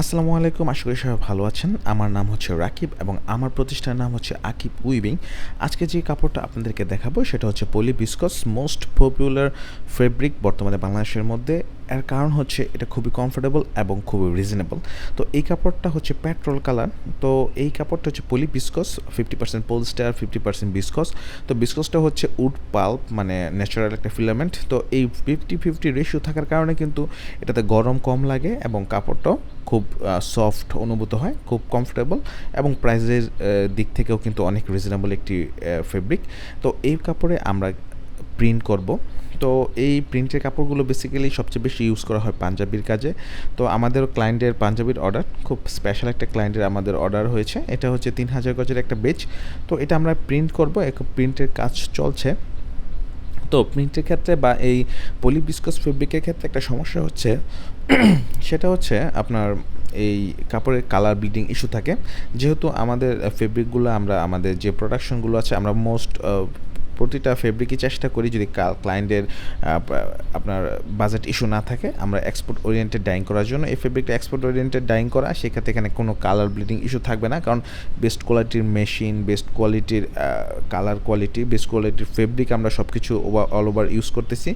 আসসালামু আলাইকুম, আশা করি সবাই ভালো আছেন। আমার নাম হচ্ছে রাকিব এবং আমার প্রতিষ্ঠানের নাম হচ্ছে আকিব উইভিং আজকে যে কাপড়টা আপনাদেরকে দেখাবো, সেটা হচ্ছে poly viscose most popular fabric বর্তমানে বাংলাদেশের মধ্যে এর কারণ হচ্ছে এটা খুবই কমফোর্টেবল এবং খুবই রিজনেবল তো এই কাপড়টা হচ্ছে পেট্রোল কালার তো এই কাপড়টা হচ্ছে poly viscose fifty percent polyester fifty percent viscose তো বিসকসটা হচ্ছে উড পাল্প মানে ন্যাচারাল একটা ফিলামেন্ট তো এই ফিফটি ফিফটি রেশিও থাকার কারণে কিন্তু এটাতে গরম কম লাগে এবং কাপড়টাও খুব সফট অনুভূত হয়, খুব কমফোর্টেবল এবং প্রাইসের দিক থেকেও কিন্তু অনেক রিজনেবল একটি ফেব্রিক তো এই কাপড়ে আমরা প্রিন্ট করব। তো এই প্রিন্টের কাপড়গুলো বেসিক্যালি সবচেয়ে বেশি ইউজ করা হয় পাঞ্জাবির কাজে। তো আমাদের ক্লায়েন্টের পাঞ্জাবির অর্ডার খুব স্পেশাল একটা ক্লায়েন্টের আমাদের অর্ডার হয়েছে। এটা হচ্ছে তিন হাজার গজের একটা বেচ তো এটা আমরা প্রিন্ট করব প্রিন্টের কাজ চলছে। তো প্রিন্টের ক্ষেত্রে বা এই পলি বিস্কস ফেব্রিকের ক্ষেত্রে একটা সমস্যা হচ্ছে, সেটা হচ্ছে আপনার এই কাপড়ের কালার ব্লিডিং ইস্যু থাকে। যেহেতু আমাদের ফেব্রিকগুলো আমরা, আমাদের যে প্রোডাকশনগুলো আছে, আমরা মোস্ট প্রতিটা ফেব্রিকই চেষ্টা করি যদি ক্লায়েন্টের আপনার বাজেট ইস্যু না থাকে, আমরা এক্সপোর্ট ওরিয়েন্টেড ডাইং করার জন্য এই ফেব্রিকটা এক্সপোর্ট ওরিয়েন্টেড ডাইং করা, সেক্ষেত্রে এখানে কোনো কালার ব্লিডিং ইস্যু থাকবে না। কারণ বেস্ট কোয়ালিটির মেশিন বেস্ট কোয়ালিটির কালার কোয়ালিটি বেস্ট কোয়ালিটির ফেব্রিক আমরা সব কিছু অল ওভার ইউজ করতেছি।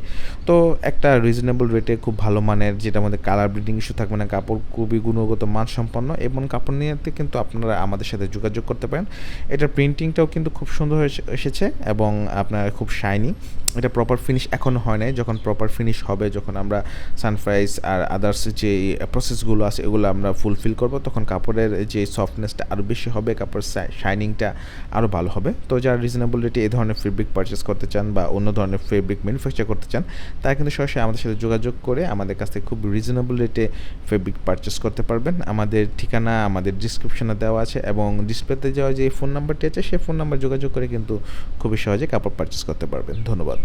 তো একটা রিজনেবল রেটে খুব ভালো মানের যেটা আমাদের কালার ব্লিডিং ইস্যু থাকবে না, কাপড় খুবই গুণগত মানসম্পন্ন, এবং কাপড় নিয়ে কিন্তু আপনারা আমাদের সাথে যোগাযোগ করতে পারেন। এটার প্রিন্টিংটাও কিন্তু খুব সুন্দর এসেছে, এবং আপনার খুব শাইনি এটা প্রপার ফিনিশ এখনও হয় নাই। যখন প্রপার ফিনিশ হবে, যখন আমরা সানফ্রাইজ আর আদার্স যে প্রসেসগুলো আছে, এগুলো আমরা ফুলফিল করব, তখন কাপড়ের যে সফটনেসটা আরও বেশি হবে, কাপড়ের শাইনিংটা আরও ভালো হবে। তো যারা রিজনেবল রেটে এই ধরনের ফেব্রিক পারচেস করতে চান বা অন্য ধরনের ফেব্রিক ম্যানুফ্যাকচার করতে চান, তারা কিন্তু সরাসরি আমাদের সাথে যোগাযোগ করে আমাদের কাছ থেকে খুব রিজনেবল রেটে ফেব্রিক পারচেস করতে পারবেন। আমাদের ঠিকানা আমাদের ডিসক্রিপশনে দেওয়া আছে এবং ডিসপ্লেতে যাওয়া যে ফোন নাম্বারটি আছে, সেই ফোন নাম্বার যোগাযোগ করে কিন্তু খুবই সহজে কাপড় পারচেস করতে পারবেন। ধন্যবাদ।